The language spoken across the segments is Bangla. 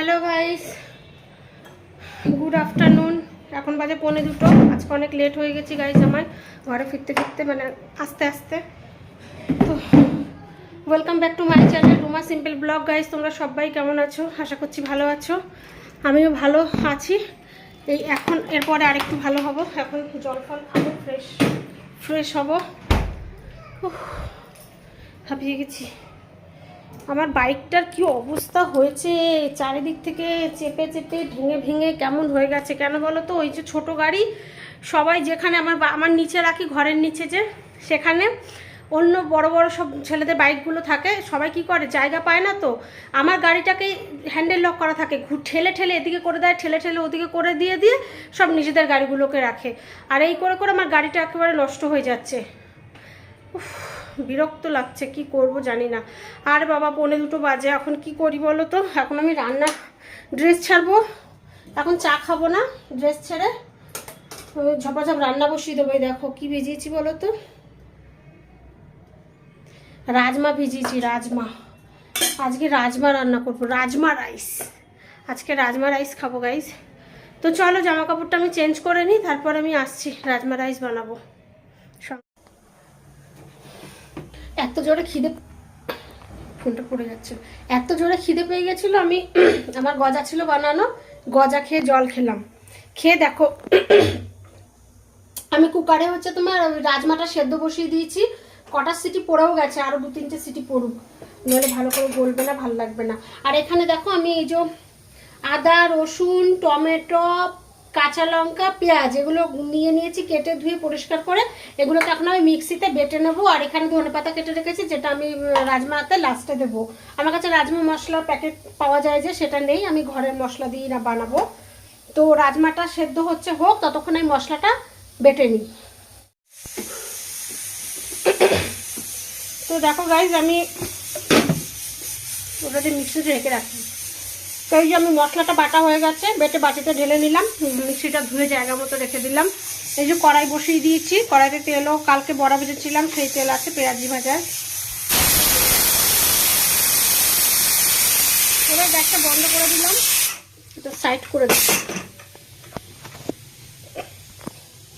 হ্যালো গাইস গুড আফটারনুন এখন বাজে পৌনে দুটো। আজকে অনেক লেট হয়ে গেছি গাইস আমার। ঘরে ফিরতে ফিরতে মানে আস্তে আস্তে। তো welcome back to my channel Ruma simple vlog guys তোমরা সবাই কেমন আছো? আশা করছি ভালো আছো। আমিও ভালো আছি। এই এখন, এরপরে আরেকটু ভালো হব। এখন জল ফল খাব ফ্রেশ ফ্রেশ হব। হাঁপিয়ে গেছি। আমার বাইকটার কি অবস্থা হয়েছে? চারিদিক থেকে চেপে চেপে ভেঙে ভেঙে কেমন হয়ে গেছে কেন বলো তো? ওই যে ছোট গাড়ি সবাই যেখানে আমার আমার নিচে রাখি ঘরের নিচে যে সেখানে। অন্য বড় বড় সব ছেলেদের বাইকগুলো থাকে সবাই কি করে? জায়গা পায় না তো। আমার গাড়িটাকে হ্যান্ডেল লক করা থাকে। ঘু- ঠেলে ঠেলে এদিকে করে দেয় ঠেলে ঠেলে ওদিকে করে দিয়ে দিয়ে সব নিজেদের গাড়িগুলোকে রাখে। আর এই করে করে আমার গাড়িটা একেবারে নষ্ট হয়ে যাচ্ছে। উফ, বিরক্ত লাগছে, কি করব জানি না। আর বাবা, পৌনে দুটো বাজে, এখন কি করি বলো তো? এখন আমি রান্না ড্রেস ছাড়বো। এখন চা খাব না ড্রেস ছেড়ে ঝপাঝপ রান্না বসিয়ে দেবো দেখো কি ভিজিয়েছি বলো তো? রাজমা ভিজিয়েছি, রাজমা। আজকে রাজমা রান্না করব, রাজমা রাইস। আজকে রাজমা রাইস খাব গাইস তো চলো জামা কাপড়টা আমি চেঞ্জ করে নিই, তারপর আমি আসছি, রাজমা রাইস বানাবো সব এত জোরে খিদে ফোনটা পড়ে যাচ্ছে। এত জোরে খিদে পেয়ে গেছিল, আমি আমার গজা ছিল বানানো, গজা খেয়ে জল খেলাম। খেয়ে দেখো, আমি কুকারে হচ্ছে তোমার রাজমাটা সেদ্ধ বসিয়ে দিয়েছি, কটা সিটি পড়েও গেছে আরও দু তিনটে সিটি পড়ুক। নাহলে ভালো করে গলবে না, ভালো লাগবে না। আর এখানে দেখো আমি এই যে আদা, রসুন, টমেটো কাঁচা লঙ্কা, পেঁয়াজ, এগুলো নিয়ে নিয়েছি, কেটে ধুয়ে পরিষ্কার করে। এগুলোকে এখন আমি মিক্সিতে বেটে নেব, আর এখানে ধনে পাতা কেটে রেখেছি, যেটা আমি রাজমাতে লাস্টে দেবো। আমার কাছে রাজমা মশলার প্যাকেট পাওয়া যায় যে, সেটা নেই, আমি ঘরের মশলা দিয়ে না বানাবো। তো রাজমাটা সেদ্ধ হচ্ছে হোক, ততক্ষণ আমি মশলাটা বেটে নিই। তো দেখো গাইজ আমি ওটাতে মিক্সিতে রেখে রাখি। তো এই যে আমি মশলাটা বাটা হয়ে গেছে, বেটে বাটিতে ঢেলে নিলাম, মিক্সিটা ধুয়ে জায়গা মতো রেখে দিলাম। এই যে কড়াই বসিয়ে দিয়েছি, কড়াইতে তেলও কালকে বড়া ভেজেছিলাম, সেই তেল আছে পেঁয়াজি ভাজার এবার গ্যাসটা বন্ধ করে দিলাম, এটা সাইড করে দিচ্ছি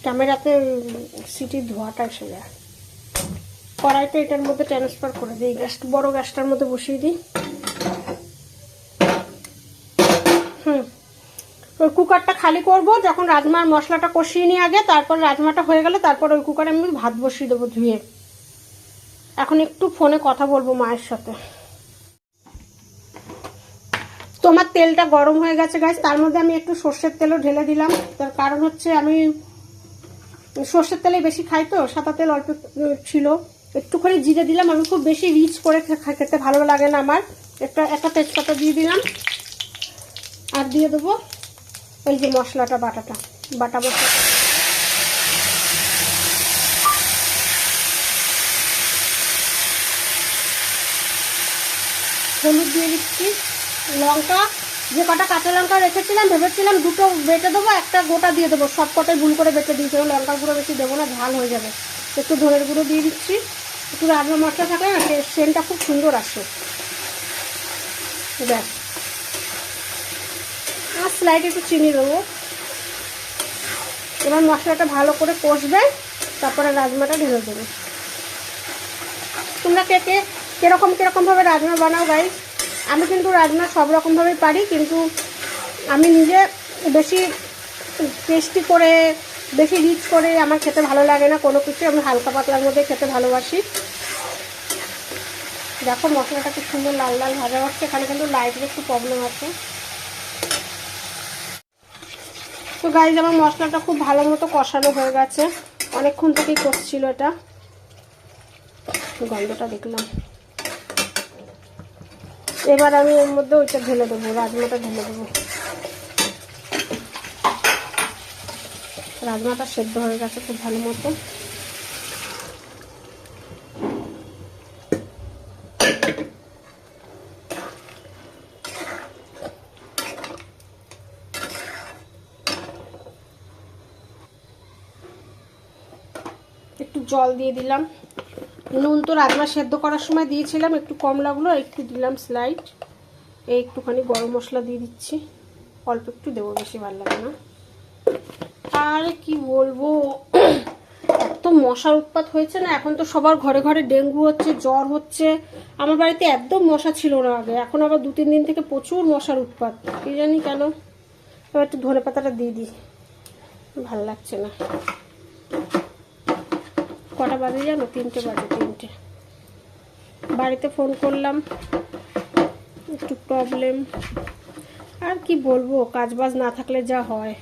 ক্যামেরাতে সিটির ধোয়াটা এসে যায়। কড়াইটা এটার মধ্যে ট্রান্সফার করে দিই, গ্যাস, বড় গ্যাসটার মধ্যে বসিয়ে দিই। ওই কুকারটা খালি করব, যখন রাজমার মশলাটা কষিয়ে নিই আগে, তারপর রাজমাটা হয়ে গেলে তারপর ওই কুকারে আমি ভাত বসিয়ে দেবো ধুয়ে। এখন একটু ফোনে কথা বলব মায়ের সাথে। তোমার তেলটা গরম হয়ে গেছে গাছ তার মধ্যে আমি একটু সর্ষের তেলও ঢেলে দিলাম। তার কারণ হচ্ছে আমি সর্ষের তেলে বেশি খাই তো, সাদা তেল অল্প ছিল। একটুখানি জিরে দিলাম, আমি খুব বেশি রিচ করে খেতে ভালো লাগে না আমার। একটা একটা তেজপাতা দিয়ে দিলাম। আর দিয়ে দেবো এই যে মশলাটা, বাটাটা। বাটা মশলা। হলুদ দিয়ে দিচ্ছি। লঙ্কা, যে কটা কাঁচা লঙ্কা রেখেছিলাম, ভেবেছিলাম দুটো বেটে দেবো, একটা গোটা দিয়ে দেবো। সব কটাই ভুল করে বেটে দিয়েছি ওই লঙ্কার গুঁড়ো বেশি দেবো না, ঝাল হয়ে যাবে। একটু ধনের গুঁড়ো দিয়ে দিচ্ছি। একটু রাজমা মশলা থাকে না সে- সেন্টটা খুব সুন্দর আসে। ব্যাস। স্লাইড একটু চিনি দেবো। এবার মশলাটা ভালো করে কষবে, তারপরে রাজমাটা ঢেলে দেবো। তোমরা কে কে, কীরকম কীরকমভাবে রাজমা বানাও গাই আমি কিন্তু রাজমা সব রকমভাবেই পারি, কিন্তু আমি নিজে বেশি টেস্টি করে, বেশি রিচ করে আমার খেতে ভালো লাগে না, কোনো কিছু আমি হালকা পাতলার মধ্যে খেতে ভালোবাসি। দেখো মশলাটা খুব সুন্দর লাল লাল ভাজা হচ্ছে, এখানে কিন্তু লাইটের একটু প্রবলেম আছে। তো গাইজ আমার মশলাটা খুব ভালো মতো কষানো হয়ে গেছে। অনেকক্ষণ থেকেই কষছিল এটা। গন্ধটা দেখলাম। এবার আমি এর মধ্যে ওইটা ঢেলে দেবো, রাজমাটা ঢেলে দেবো। রাজমাটা সেদ্ধ হয়ে গেছে খুব ভালো মতো। একটু জল দিয়ে দিলাম। নুন তো রাজমা সেদ্ধ করার সময় দিয়েছিলাম, একটু কম লাগল একটু দিলাম স্লাইড এই একটুখানি গরম মশলা দিয়ে দিচ্ছি। অল্প একটু দেবো, বেশি ভালো লাগে না। আর কি বলব, এত মশার উৎপাত হয়েছে না, এখন তো সবার ঘরে ঘরে ডেঙ্গু হচ্ছে, জ্বর হচ্ছে। আমার বাড়িতে একদম মশা ছিল না আগে, এখন আবার দু তিন দিন থেকে প্রচুর মশার উৎপাত, কি জানি কেন। এবার একটু ধনে পাতাটা দিয়ে দিই, ভালো লাগছে না। কটা বাজে জানো? তিনটে বাজে, তিনটে। বাড়িতে ফোন করলাম, একটু প্রবলেম আর কি বলব, কাজবাজ না থাকলে যা হয়।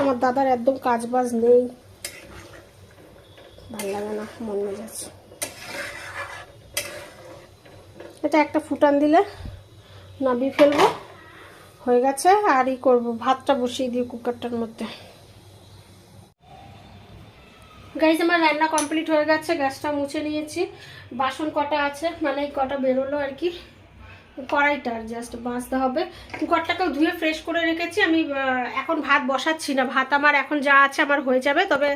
আমার দাদার একদম কাজবাজ নেই। ভালো লাগে না, মন মেজাজ। এটা একটা ফুটান দিলে নাবিয়ে ফেলব। হয়ে গেছে, আর ই করব, ভাতটা বসিয়ে দিই কুকারটার মধ্যে। গাইজ আমার রান্না কমপ্লিট হয়ে গেছে, গ্যাসটা মুছে নিয়েছি। বাসন কটা আছে মানে কটা বেরোলো আর কি। কড়াইটা আর জাস্ট বাঁচতে হবে। কুকারটাকেও ধুয়ে ফ্রেশ করে রেখেছি। আমি এখন ভাত বসাচ্ছি না। ভাত আমার এখন যা আছে আমার হয়ে যাবে। তবে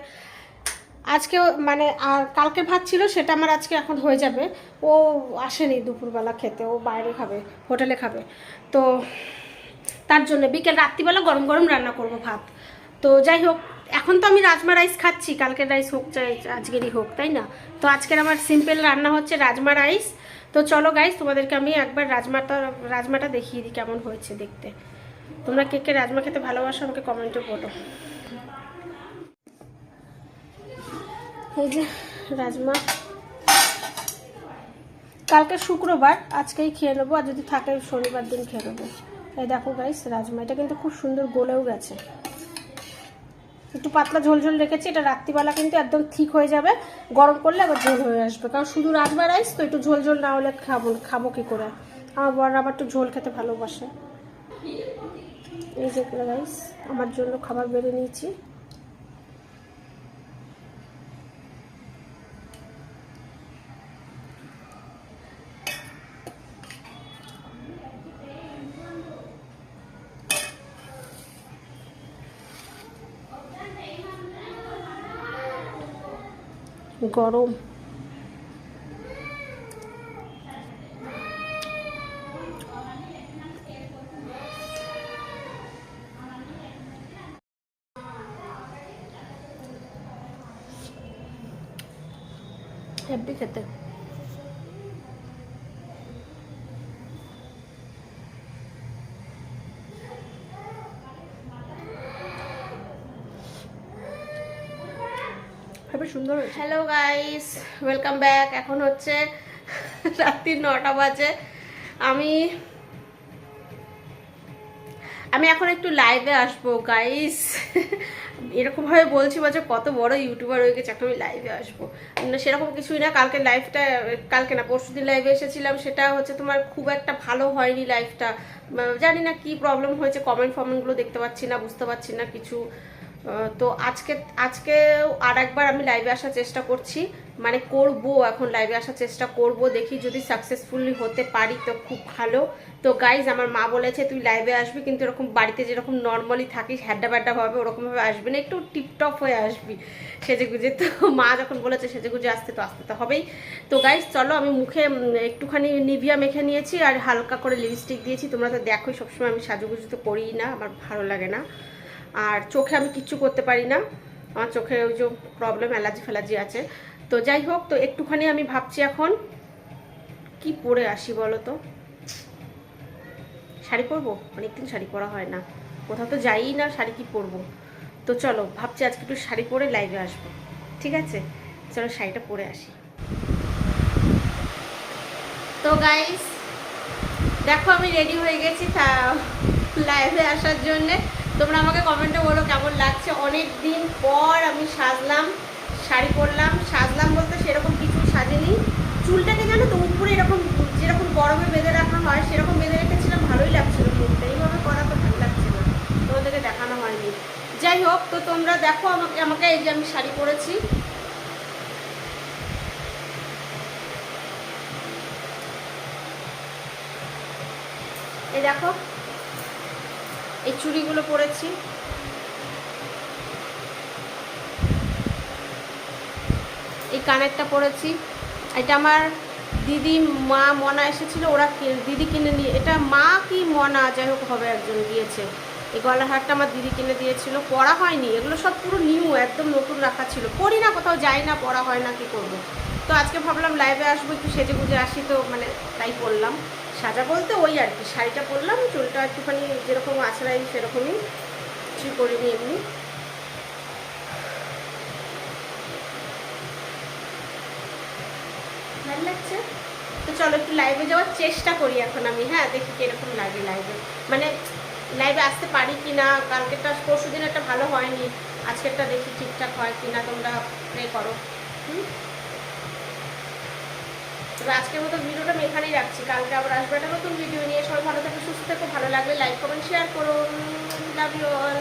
আজকে মানে আর কালকে ভাত ছিল, সেটা আমার আজকে এখন হয়ে যাবে। ও আসেনি দুপুরবেলা খেতে, ও বাইরে খাবে, হোটেলে খাবে। তো তার জন্য বিকেল, রাত্রিবেলা গরম গরম রান্না করব ভাত। তো যাই হোক এখন তো আমি রাজমা রাইস খাচ্ছি, কালকের রাইস হোক চাই আজকেরই হোক, তাই না? তো আজকের আমার সিম্পল রান্না হচ্ছে রাজমা রাইস তো চলো গাইস তোমাদেরকে আমি একবার রাজমাটা রাজমাটা দেখিয়ে দিই কেমন হয়েছে দেখতে। তোমরা কে কে রাজমা খেতে ভালোবাসো আমাকে কমেন্টে বলো। এই যে রাজমা। কালকে শুক্রবার, আজকেই খেয়ে নেব, আর যদি থাকে শনিবার দিন খেয়ে নেব। এই দেখো গাইস রাজমা, এটা কিন্তু খুব সুন্দর গলেও গেছে। একটু পাতলা ঝোল ঝোল রেখেছি, এটা রাত্রিবেলা কিন্তু একদম ঠিক হয়ে যাবে। গরম করলে আবার ঝোল হয়ে আসবে। কারণ শুধু রাজমা রাইস, তো একটু ঝোল ঝোল না হলে খাব খাব কী করে? আমার বর আবার একটু ঝোল খেতে ভালোবাসে। এই যে রাইস, আমার জন্য খাবার বেড়ে নিয়েছি। গরম হেব্বি খেতে খুবই সুন্দর হ্যালো গাইস ওয়েলকাম ব্যাক এখন হচ্ছে রাত্রি নটা বাজে। আমি আমি এখন একটু লাইভে আসব গাইস এরকমভাবে বলছি বলছে কত বড় ইউটিউবার হয়ে গেছে, এখন আমি লাইভে আসব। সেরকম কিছুই না। কালকে লাইভটা কালকে না, পরশু দিন লাইভে এসেছিলাম। সেটা হচ্ছে তোমার খুব একটা ভালো হয়নি লাইভটা জানি না কি প্রবলেম হয়েছে। কমেন্ট ফমেন্টগুলো দেখতে পাচ্ছি না, বুঝতে পারছি না কিছু। তো আজকে আজকে আর একবার আমি লাইভে আসার চেষ্টা করছি। মানে করব এখন লাইভে আসার চেষ্টা করব, দেখি যদি সাকসেসফুলি হতে পারি তো খুব ভালো। তো গাইজ আমার মা বলেছে, তুই লাইভে আসবি কিন্তু এরকম বাড়িতে যেরকম নর্মালি থাকিস হ্যাড্ডা ব্যাড্ডা ভাবে ওরকমভাবে আসবি না, একটু টিপটপ হয়ে আসবি। সেজে গুজে তো মা যখন বলেছে সেজে গুজে আসতে তো আসতে তো হবেই। তো গাইজ চলো আমি মুখে একটুখানি নিভিয়া মেখে নিয়েছি আর হালকা করে লিপস্টিক দিয়েছি। তোমরা তো দেখোই, সবসময় আমি সাজুগুজু তো করিই না, আমার ভালো লাগে না। আর চোখে আমি কিচ্ছু করতে পারি না। আমার চোখে ওই যে প্রবলেম অ্যালার্জি ফ্যালার্জি আছে। তো যাই হোক, তো একটুখানি আমি ভাবছি এখন, কি পরে আসি বলো তো শাড়ি পরবো? অনেকদিন শাড়ি পরা হয় না। কোথাও তো যাই না, শাড়ি কি পরবো? তো চলো, ভাবছি আজকে একটু শাড়ি পরে লাইভে আসব। ঠিক আছে? চলো শাড়িটা পরে আসি। তো গাইস দেখো আমি রেডি হয়ে গেছি তা লাইভে আসার জন্যে। তোমরা আমাকে কমেন্টে বলো কেমন লাগছে। অনেক দিন পর আমি সাজলাম, শাড়ি পরলাম। সাজলাম বলতে সেরকম কিছু সাজেনি। চুলটাকে জানো তো উপরে এরকম, যেরকম গরমে বেঁধে রাখা হয়, সেরকম বেঁধে রেখেছিলাম, ভালোই লাগছিল মুখটা। এইভাবে করা তো ভালো লাগছে না। তোমাদেরকে দেখানো হয়নি। যাই হোক, তো তোমরা দেখো আমাকে আমাকে এই যে আমি শাড়ি পরেছি। এই দেখো এই চুড়িগুলো পরেছি। এই কানেরটা পরেছি। এটা আমার দিদি, মা, মনা এসেছিল, ওরা দিদি কিনে নিয়ে, এটা মা কি মনা, যাই হোক হবে, একজন দিয়েছে। এই গলার হারটা আমার দিদি কিনে দিয়েছিল, পরা হয়নি, এগুলো সব পুরো নিউ একদম নতুন রাখা ছিল। পরি না কোথাও, যাই না, পরা হয় না, কি করব? তো আজকে ভাবলাম লাইভে আসব, একটু সেজে গুজে আসি, তো মানে তাই করলাম। সাজা বলতে ওই আর কি, শাড়িটা পরলাম, চুলটা একটুখানি যেরকম আছড়াই সেরকমই কিছু করিনি এমনি। ভালো লাগছে? তো চলো একটু লাইভে যাওয়ার চেষ্টা করি এখন আমি হ্যাঁ দেখি কীরকম লাগে লাইভে মানে লাইভে আসতে পারি কি না, কালকেরটা পরশু দিন একটা ভালো হয়নি, আজকেরটা দেখি ঠিকঠাক হয় কি না, তোমরা প্রে করো। হুম? তবে আজকের মতো ভিডিওটা আমি এখানেই রাখছি। কালকে আবার আসব একটা নতুন ভিডিও নিয়ে। সবাই ভালো থাকো, সুস্থ থাকো, ভালো লাগলে লাইক কমেন্ট শেয়ার করুন। Love you all